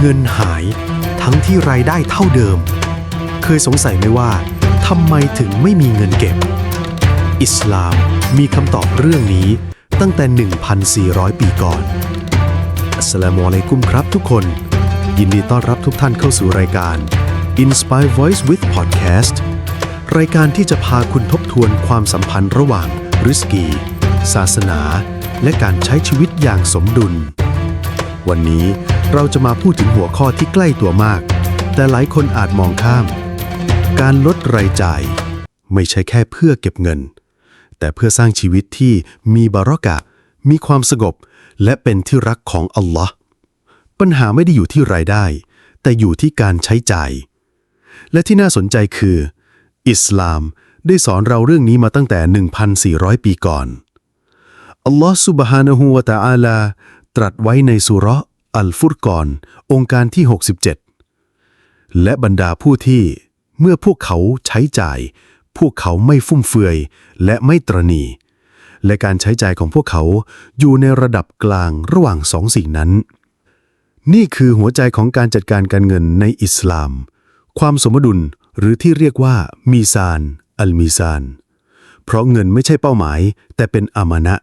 เงินหายทั้งที่รายได้เท่าเดิม เคยสงสัยไหมว่าทำไมถึงไม่มีเงินเก็บ อิสลามมีคำตอบเรื่องนี้ตั้งแต่ 1,400 ปีก่อนอัสลามุอะลัยกุมครับทุกคน ยินดีต้อนรับทุกท่านเข้าสู่รายการ Inspire Voice with Podcast รายการที่จะพาคุณทบทวนความสัมพันธ์ระหว่างริสกี ศาสนา และการใช้ชีวิตอย่างสมดุล วันนี้ เราจะมาพูดถึงหัวข้อที่ใกล้ตัวมาก แต่หลายคนอาจมองข้าม การลดรายจ่าย ไม่ใช่แค่เพื่อเก็บเงิน แต่เพื่อสร้างชีวิตที่มีบารอกะ มีความสงบและเป็นที่รักของอัลลอฮ์ปัญหาไม่ได้อยู่ที่รายได้ แต่อยู่ที่การใช้จ่าย และที่น่าสนใจคือ อิสลามได้สอนเราเรื่องนี้มาตั้งแต่ 1,400 ปีก่อน อัลลอฮ์สุบฮานะฮูวะตะอาลา ตรัสไว้ในสุราะ อัลฟุรกอน องค์การที่ 67 และบรรดาผู้ที่ เมื่อพวกเขาใช้จ่าย พวกเขาไม่ฟุ่มเฟือย และไม่ตรณี และการใช้จ่ายของพวกเขาอยู่ในระดับกลางระหว่างสองสิ่งนั้น นี่คือหัวใจของการจัดการการเงินในอิสลาม ความสมดุลหรือที่เรียกว่า มีซาน อัลมีซาน เพราะเงินไม่ใช่เป้าหมาย แต่เป็นอามานะ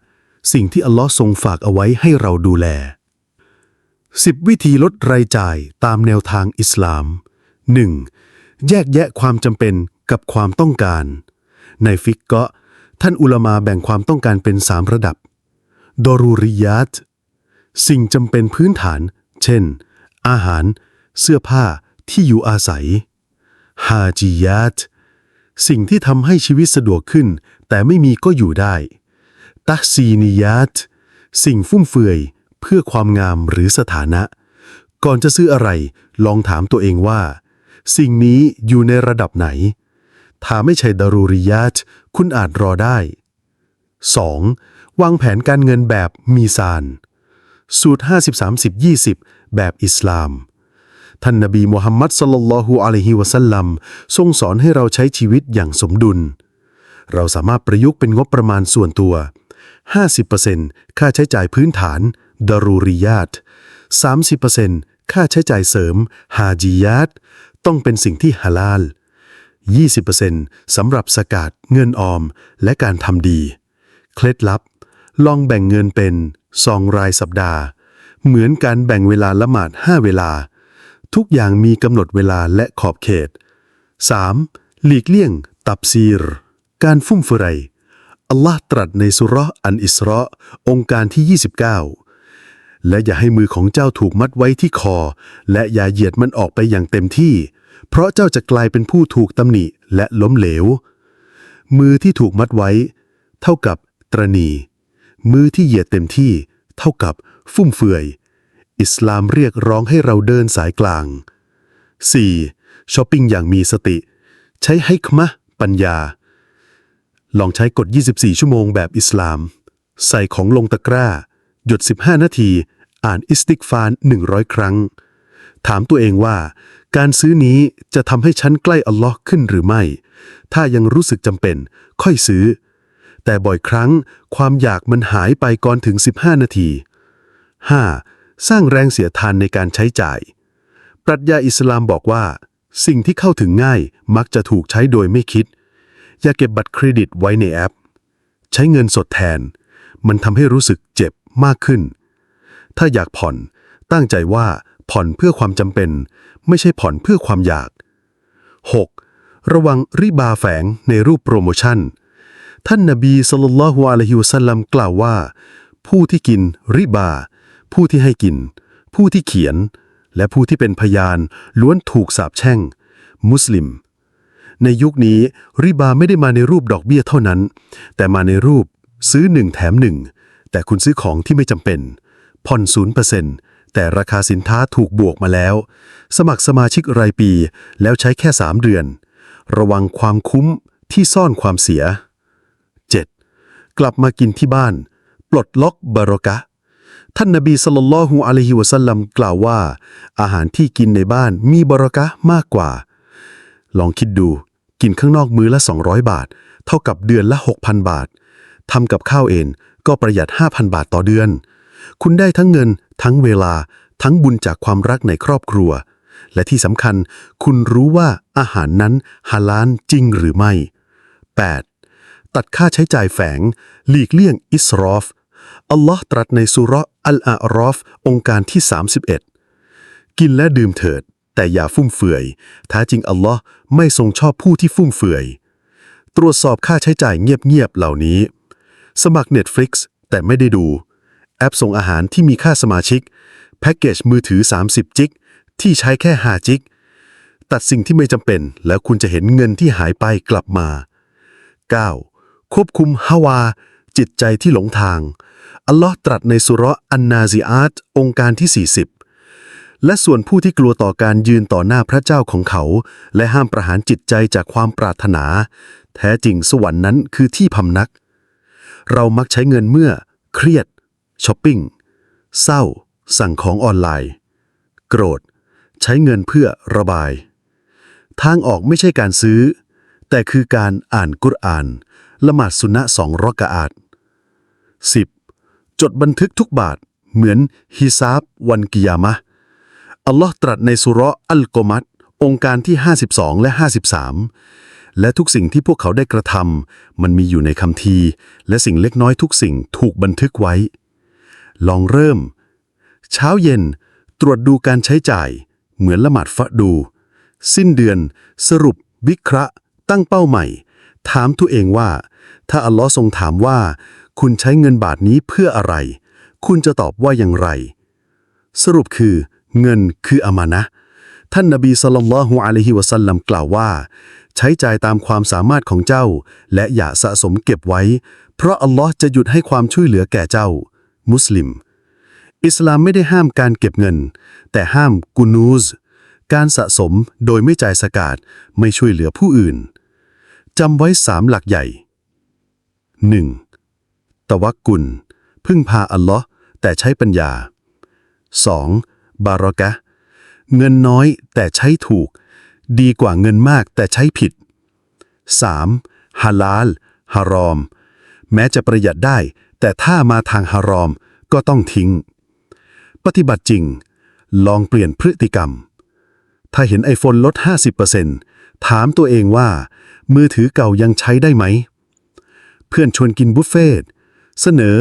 สิ่งที่อัลลอฮ์ทรงฝากเอาไว้ให้เราดูแล 10 วิธีลดรายจ่ายตามแนวทางอิสลาม 1. แยกแยะความจำเป็นกับความต้องการ ในฟิกเกาะท่านอุลามาแบ่งความต้องการเป็น 3 ระดับ ดอรูริยาตสิ่งจำเป็นพื้นฐาน เช่น อาหาร เสื้อผ้าที่อยู่อาศัย ฮาจิยาตสิ่งที่ทำให้ชีวิตสะดวกขึ้น แต่ไม่มีก็อยู่ได้ ตักซีนิยาตสิ่งฟุ่มเฟือย เพื่อความงามหรือสถานะ ก่อนจะซื้ออะไร ลองถามตัวเองว่า สิ่งนี้อยู่ในระดับไหน ถ้าไม่ใช่ดารูริยาตคุณอาจรอได้ 2. วางแผนการเงินแบบมีซาน สูตร 50-30-20 แบบอิสลาม ท่านนบีมูฮัมมัดสลลัลลอฮุอะลัยฮิวะสัลลัมทรงสอนให้เราใช้ชีวิตอย่างสมดุล เราสามารถประยุกต์เป็นงบประมาณส่วนตัว 50%ค่าใช้จ่ายพื้นฐาน ดารูริยาต30%ค่าใช้จ่ายเสริม ฮาจิยาตต้องเป็นสิ่งที่ฮาลาล 20%สำหรับสกาดเงินออม และการทำดี เคล็ดลับ ลองแบ่งเงินเป็นซองรายสัปดาห์ เหมือนการแบ่งเวลาละหมาด 5 เวลา ทุกอย่างมีกำหนดเวลาและขอบเขต 3. หลีกเลี่ยง ตับซีร การฟุ่มเฟือยอัลลอฮ์ตรัสในสุรอันอิสระองค์การที่ 29 และอย่าให้มือของเจ้าถูกมัดไว้ที่คอ และอย่าเหยียดมันออกไปอย่างเต็มที่ เพราะเจ้าจะกลายเป็นผู้ถูกตำหนิและล้มเหลว มือที่ถูกมัดไว้ เท่ากับตรณี มือที่เหยียดเต็มที่ เท่ากับฟุ่มเฟือย อิสลามเรียกร้องให้เราเดินสายกลาง 4. ช้อปปิ้งอย่างมีสติ ใช้ให้คมะปัญญา ลองใช้กฎ 24 ชั่วโมงแบบอิสลาม ใส่ของลงตะกร้า หยุด 15 นาที อ่านอิสติกฟาน 100 ครั้ง ถามตัวเองว่า การซื้อนี้จะทำให้ฉันใกล้อัลลอฮ์ขึ้นหรือไม่ ถ้ายังรู้สึกจำเป็น ค่อยซื้อ แต่บ่อยครั้งความอยากมันหายไปก่อนถึง 15 นาที 5. สร้างแรงเสียทานในการใช้จ่าย ปรัชญาอิสลามบอกว่า สิ่งที่เข้าถึงง่ายมักจะถูกใช้โดยไม่คิด อย่าเก็บบัตรเครดิตไว้ในแอป ใช้เงินสดแทน มันทำให้รู้สึกเจ็บ มากขึ้น ถ้าอยากผ่อนตั้งใจว่าผ่อนเพื่อความจำเป็น ไม่ใช่ผ่อนเพื่อความอยาก 6. ระวังริบาแฝงในรูปโปรโมชั่น ท่านนบีสุลต่านละฮ์อะลัยฮิวสัลลัมกล่าวว่า ผู้ที่กินริบา ผู้ที่ให้กิน ผู้ที่เขียน และผู้ที่เป็นพยานล้วนถูกสาปแช่ง มุสลิม ในยุคนี้ริบาไม่ได้มาในรูปดอกเบี้ยเท่านั้น แต่มาในรูปซื้อหนึ่งแถมหนึ่ง แต่คุณซื้อของที่ไม่จำเป็น ผ่อนศูนย์เปอร์เซ็นต์แต่ราคาสินค้าถูกบวกมาแล้ว สมัครสมาชิกรายปี แล้วใช้แค่ 3 เดือน ระวังความคุ้มที่ซ่อนความเสีย 7. กลับมากินที่บ้าน ปลดล็อกบารอกะ ท่านนบีสุลต่านละฮุอะลัยฮิวะสัลลัมกล่าวว่า อาหารที่กินในบ้านมีบารอกะมากกว่า ลองคิดดู กินข้างนอกมื้อละ 200 บาท เท่ากับเดือนละ 6,000 บาททำกับข้าวเอง ก็ประหยัด 5,000 บาทต่อเดือน คุณได้ทั้งเงิน ทั้งเวลา ทั้งบุญจากความรักในครอบครัว และที่สำคัญ คุณรู้ว่าอาหารนั้นฮาลาลจริงหรือไม่ 8. ตัดค่าใช้จ่ายแฝง หลีกเลี่ยงอิสรอฟอัลลอฮ์ตรัสในสุร์อัลอารอฟองค์การที่ 31 กินและดื่มเถิด แต่อย่าฟุ่มเฟือยท้าจริงอัลลอฮ์ไม่ทรงชอบผู้ที่ฟุ่มเฟือย ตรวจสอบค่าใช้จ่ายเงียบๆเหล่านี้ สมัคร Netflix แต่ไม่ได้ดู แอปส่งอาหารที่มีค่าสมาชิก แพ็กเกจมือถือ 30 จิก ที่ใช้แค่ 5 จิก ตัดสิ่งที่ไม่จำเป็น แล้วคุณจะเห็นเงินที่หายไปกลับมา 9. ควบคุมฮาวา จิตใจที่หลงทาง อัลลอฮ์ตรัสในสุรอันนาซิอาตองค์การที่ 40 และส่วนผู้ที่กลัวต่อการยืนต่อหน้าพระเจ้าของเขา และห้ามประหารจิตใจจากความปรารถนา แท้จริงสวรรค์นั้นคือที่พำนัก เรามักใช้เงินเมื่อ เครียดช้อปปิ้งเศร้า สั่งของออนไลน์ โกรธ ใช้เงินเพื่อระบาย ทางออกไม่ใช่การซื้อ แต่คือการอ่านกุรอาน ละหมาดสุนนะสองรอกะอาด 10. จดบันทึกทุกบาท เหมือนฮิซาบวันกิยามะอัลลอฮ์ตรัสในสุรอัลกมัตองค์การที่ 52 และ 53 และทุกสิ่งที่พวกเขาได้กระทำมันมีอยู่ในคำทีร์และสิ่งเล็กน้อยทุกสิ่งถูกบันทึกไว้ ลองเริ่ม เช้าเย็น ตรวจดูการใช้จ่าย เหมือนละหมาดฟะดู สิ้นเดือน สรุป วิเคราะห์ ตั้งเป้าใหม่ ถามตัวเองว่า ถ้าอัลลอฮ์ทรงถามว่า คุณใช้เงินบาทนี้เพื่ออะไร คุณจะตอบว่าอย่างไร สรุปคือ เงินคืออามานะท่านนบีสลลัลลอฮุอะลัยฮิวะสัลลัมกล่าวว่า ใช้จ่ายตามความสามารถของเจ้า และอย่าสะสมเก็บไว้ เพราะอัลลอฮ์จะหยุดให้ความช่วยเหลือแก่เจ้า มุสลิม อิสลามไม่ได้ห้ามการเก็บเงิน แต่ห้ามกุนูซการสะสมโดยไม่จ่ายสกาดไม่ช่วยเหลือผู้อื่นจำไว้สามหลักใหญ่ 1. ตะวักกุล พึ่งพาอัลลอฮ์แต่ใช้ปัญญา 2. บารอกะ เงินน้อยแต่ใช้ถูก ดีกว่าเงินมากแต่ใช้ผิด 3. ฮาลาลฮารอม แม้จะประหยัดได้ แต่ถ้ามาทางฮารอมก็ต้องทิ้ง ปฏิบัติจริง ลองเปลี่ยนพฤติกรรม ถ้าเห็นไอโฟนลด 50%ถามตัวเองว่า มือถือเก่ายังใช้ได้ไหม เพื่อนชวนกินบุฟเฟ่ต์เสนอ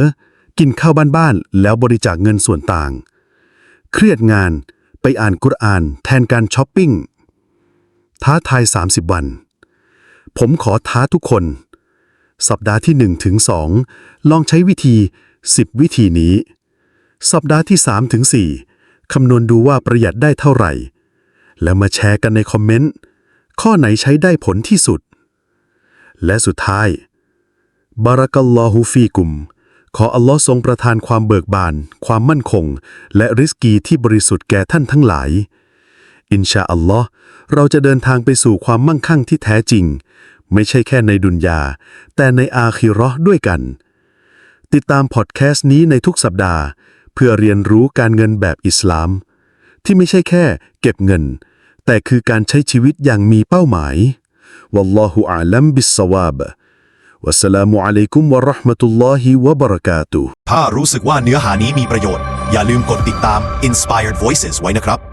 กินข้าวบ้านๆแล้วบริจาคเงินส่วนต่าง เครียดงานไปอ่านกุรอานแทนการช้อปปิ้ง ท้าทาย 30 วัน ผมขอท้าทุกคน สัปดาห์ที่1ถึง2ลองใช้วิธี 10 วิธีนี้ สัปดาห์ที่3ถึง4คำนวณดูว่าประหยัดได้เท่าไหร่ แล้วมาแชร์กันในคอมเมนต์ ข้อไหนใช้ได้ผลที่สุด และสุดท้ายบารักัลลอฮุฟีกุม ขออัลลอฮ์ทรงประทานความเบิกบาน ความมั่นคง และริสกีที่บริสุทธิ์แก่ท่านทั้งหลาย อินชาอัลลอฮ์เราจะเดินทางไปสู่ความมั่งคั่งที่แท้จริง ไม่ใช่แค่ในดุนยา แต่ในอาคิเราะห์ด้วยกัน ติดตามพอดแคสต์นี้ในทุกสัปดาห์ เพื่อเรียนรู้การเงินแบบอิสลาม ที่ไม่ใช่แค่เก็บเงิน แต่คือการใช้ชีวิตอย่างมีเป้าหมาย والله أعلم بالصواب والسلام عليكم ورحمة الله وبركاته ถ้ารู้สึกว่าเนื้อหานี้มีประโยชน์ อย่าลืมกดติดตาม Inspired Voices ไว้นะครับ